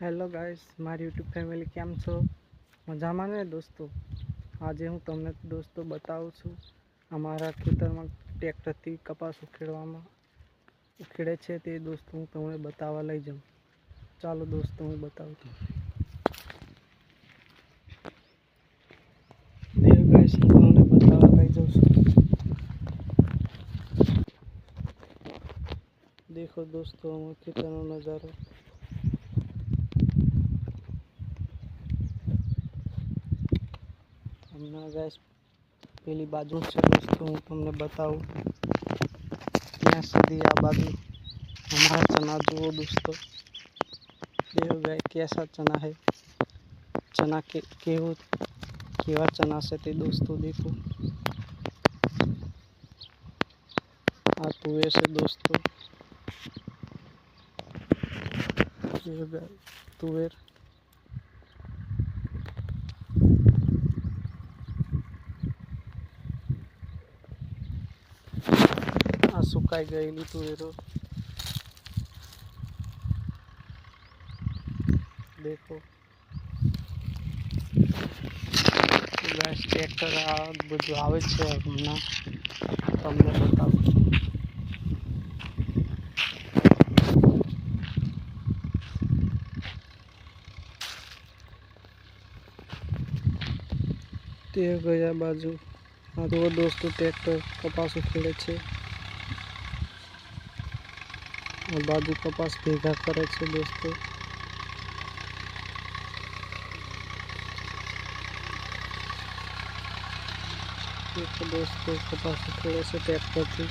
Hello guys મારી YouTube family કેમ છો મજામાં ને દોસ્તો આજે હું તમને દોસ્તો બતાવું છું અમારા ખેતરમાં ટ્રેક્ટરથી કપાસ ઉખેડવામાં ઉખેડે છે તે દોસ્તો હું તમને બતાવવા લઈ જાઉં ચાલો દોસ્તો હું બતાવું છું દેવ ગાઈસ હું તમને બતાવવા લઈ જાઉં છું દેખો દોસ્તો અમારા ખેતરનો નજારો ना गैस पहली बाजू से दोस्तों तुमने बताओ। कैसे दिया बाजू। हमारा चना जो दोस्तों। देखो गए कैसा चना है। चना के केव केवा चना से थे दोस्तों, देखो। आ तो ऐसे दोस्तों। तुवेर तो સુકાઈ એ તુવેરો દેખો. ગેસ ટ્રેક્ટર આ બધું આવે છે હમણાં. તમને બતાવું. તે ગયા બાજુ. આ તો દોસ્તો ટ્રેક્ટર કપાસ ઉખેડે છે. આ બાજુ કપાસ ભેગા કરે છે દોસ્તો એક દોસ્તો કપાસ ઉખેડે છે ટ્રેક્ટરથી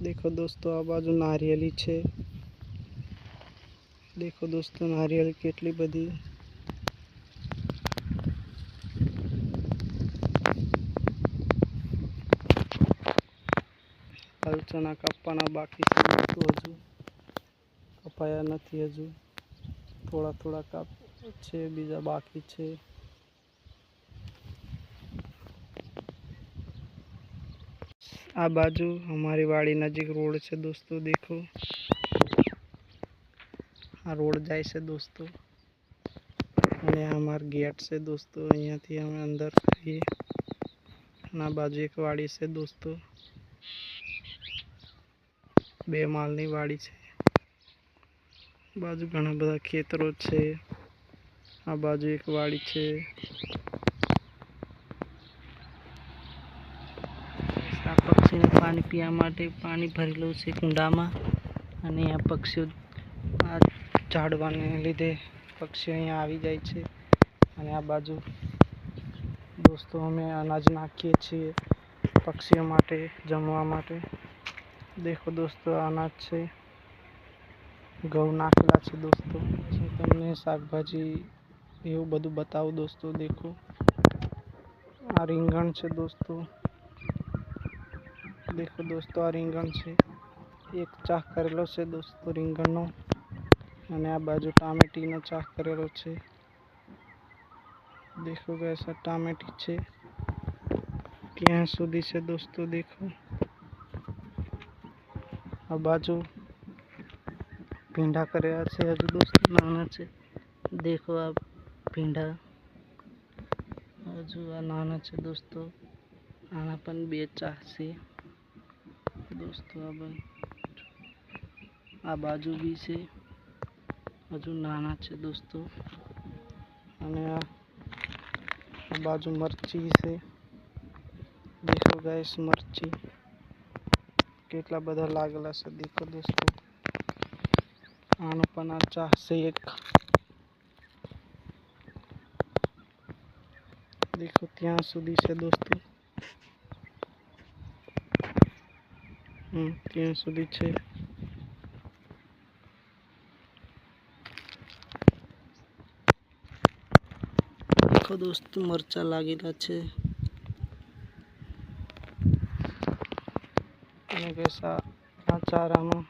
देखो दोस्तों આ બાજુ નારિયેલી છે દેખો દોસ્તો નારિયેળ કેટલી બધી હાલ ચણા કાપવાના બાકી છે દોસ્તો હજુ કપાયા નથી હજુ થોડા થોડા કાપ છે બીજા બાકી છે આ બાજુ અમારી વાડી નજીક રોડ છે દોસ્તો, દેખો. આ રોડ જાય છે દોસ્તો. અને આ અમાર ગેટ છે દોસ્તો, અહીંયાથી અમે અંદર થઈએ આ બાજુ એક વાડી છે દોસ્તો. બે માલની વાડી છે. બાજુ ઘણા બધા ખેતરો છે. આ બાજુ એક વાડી છે. પક્ષીને પાણી પીવા માટે પાણી ભરેલું છે કુંડામાં. અને આ પક્ષીઓ આ ઝાડવાને લીધે પક્ષીઓ અહીંયા આવી જાય છે. અને આ બાજુ દોસ્તો અમે અનાજ નાખીએ છીએ પક્ષીઓ માટે, જમવા માટે. દેખો દોસ્તો, અનાજ છે. ઘઉં નાખેલા છે દોસ્તો. પછી તમને શાકભાજી એવું બધું બતાવું દોસ્તો, દેખો. આ રીંગણ છે દોસ્તો. દેખો દોસ્તો, આ રીંગણ છે. એક ચાક કરેલો છે દોસ્તો રીંગણનો. અને આ બાજુ ટામેટીનો ચાક કરેલો છે. દેખો ગેસ આ ટામેટી છે. ત્યાં સુધી છે દોસ્તો દેખો? આ બાજુ ભીંડા કરેલા છે હજુ દોસ્તો, નાના છે. દેખો આ ભીંડા. હજુ આ નાના છે દોસ્તો. આના પણ બે ચાક છે. દોસ્તો, આ બાજુ આ બાજુ બી છે. હજુ નાના છે દોસ્તો. અને આ બાજુ મરચી છે. દેખો ગાઈસ મરચી. કેટલા બધા લાગેલા છે, દેખો દોસ્તો. આનો પણ આ ચા છે એક. દેખો ત્યાં સુધી છે દોસ્તો. હમ ત્યાં સુધી છે દેખો દોસ્તો મરચા લાગેલા છે અને કેસા આ ચારામાં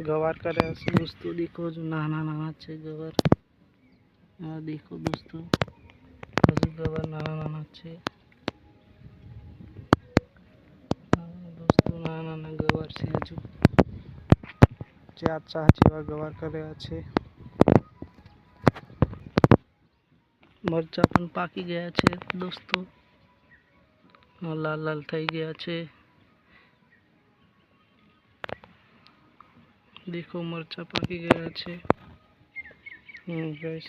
ગવાર કર્યા છે દોસ્તો દેખો જો નાના નાના છે ગવાર આ દેખો દોસ્તો હજુ ગવાર નાના નાના છે ચાર ચાર જેવા ગવાર કર્યા છે મરચા પણ પાકી ગયા છે દોસ્તો આ લાલ લાલ થઈ ગયા છે દેખો મરચા પાકી ગયા છે હમ ગેસ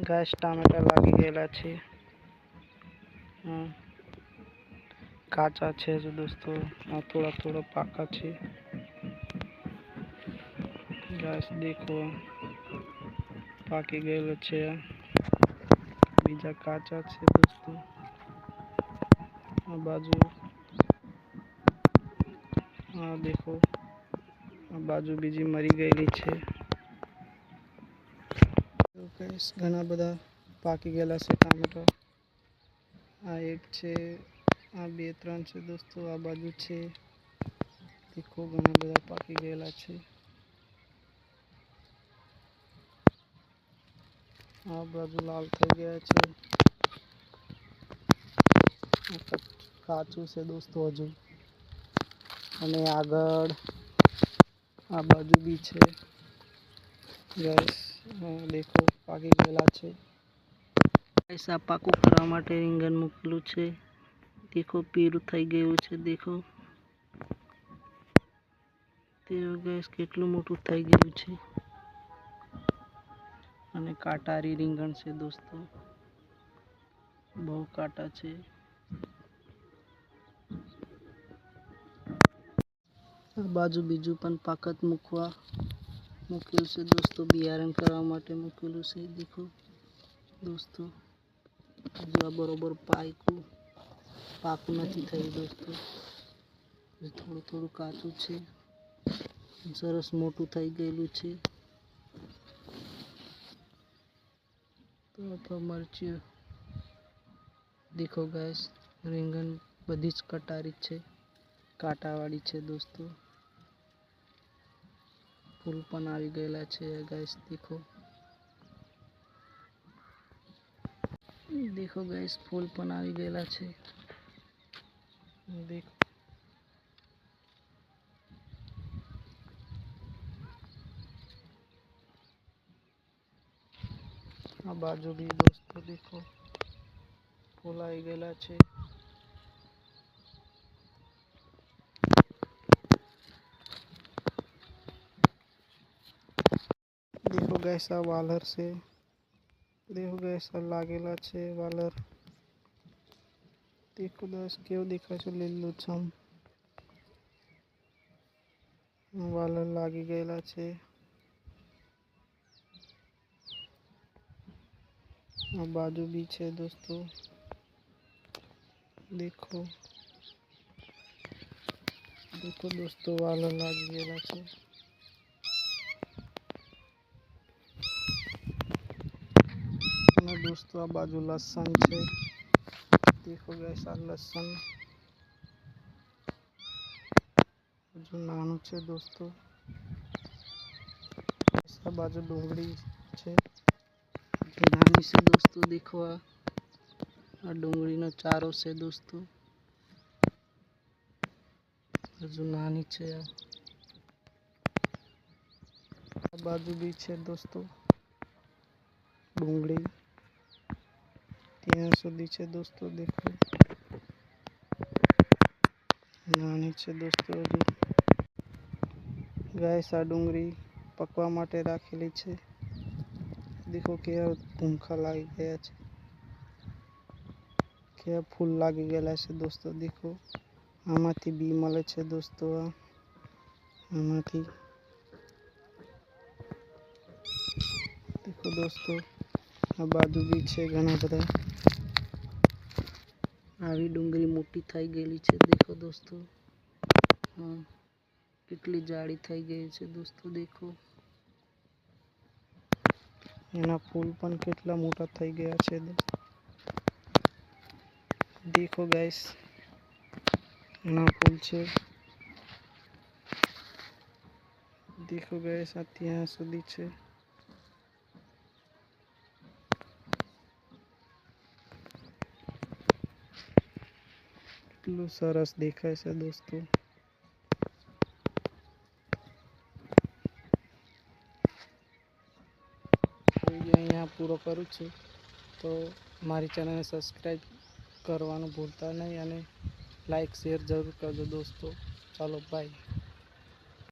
ઘાસ ટામેટા લાગી ગયેલા છે હમ કાચા છે હજુ દોસ્તો આ થોડા થોડા પાકા છે ઘાસ દેખો પાકી ગયેલો છે બીજા કાચા છે દોસ્તો આ બાજુ આ દેખો આ બાજુ બીજી મરી ગયેલી છે તો guys, ઘણા બધા પાકી ગયેલા છે ટામેટો આ એક છે આ બે ત્રણ છે દોસ્તો આ બાજુ છે દેખો ઘણા બધા પાકી ગયેલા છે આ બાજુ લાલ થઈ ગયા છે. કાચું છે દોસ્તો હજુ. અને આગળ આ બાજુ બી છે. ગેસ દેખો, પાકી ગયેલા છે. ગેસ આ પાકું કરવા માટે રીંગણ મૂકેલું છે. દેખો, પીરું થઈ ગયું છે, દેખો. તે ગેસ કેટલું મોટું થઈ ગયું છે. અને કાંટારી રીંગણ છે દોસ્તો. બહુ કાંટા છે. બાજુ બીજું પણ પાકત મૂકવા મૂકેલું છે દોસ્તો. બિયારણ કરવા માટે મૂકેલું છે, દેખો. દોસ્તો, હજુ આ બરોબર પાકું પાકું નથી થયું દોસ્તો. થોડું થોડું કાચું છે. સરસ મોટું થઈ ગયેલું છે. તો તો મરચી દેખો ગેસ રીંગણ બધી જ કટારી છે, કાંટાવાળી છે દોસ્તો. ફૂલ પણ આવી ગયેલા છે ગેસ દેખો. દેખો ગેસ ફૂલ પણ આવી ગયેલા છે. દેખો આ બાજુ બી દોસ્તો દેખો ફૂલ આવી ગયેલા છે દેખો ગેસ આ વાલર છે દેખો ગેસ આ લાગેલા છે વાલર દેખો દસ કેવું દેખાય છે લીલું છમ વાલર લાગી ગયેલા છે और बाजू बीच है दोस्तों। देखो। देखो दोस्तों, वाला लाग गया से दोस्तों, आ बाजू लहसन है देखो गैसा लहसन। जो नानू है दोस्तों। बाजू डोंगरी है બાજુ ડુંગળી છે હજુ નાની છે દોસ્તો દેખો આ આ ડુંગળીનો ચારો છે દોસ્તો હજુ નાની છે આ આ બાજુ બી છે દોસ્તો ડુંગળી ત્યાં સુધી છે દોસ્તો દેખો નાની છે દોસ્તો હજુ ગાઈસ આ ડુંગળી પકવા માટે રાખેલી છે દેખો કેવા ભૂંખા લાગી ગયા છે કેવા ફૂલ લાગી ગયેલા છે દોસ્તો દેખો આમાંથી બી મળે છે દોસ્તો આમાંથી દેખો દોસ્તો આ બાજુ બી છે ઘણા બધા। આવી ડુંગળી મોટી થઈ ગયેલી છે, દેખો દોસ્તો. હા, કેટલી જાડી થઈ ગઈ છે દોસ્તો, દેખો. એના ફૂલ પણ કેટલા મોટા થઈ ગયા છે દોસ્તો દેખો ગાઈસ એના ફૂલ છે દેખો ગાઈસ આ ત્યાં સુધી છે કેટલું સરસ દેખાય છે દોસ્તો કરું છું. તો મારી ચેનલને સબસ્ક્રાઈબ કરવાનું ભૂલતા નહીં અને લાઇક શેર જરૂર કરજો દોસ્તો. ચાલો, બાય.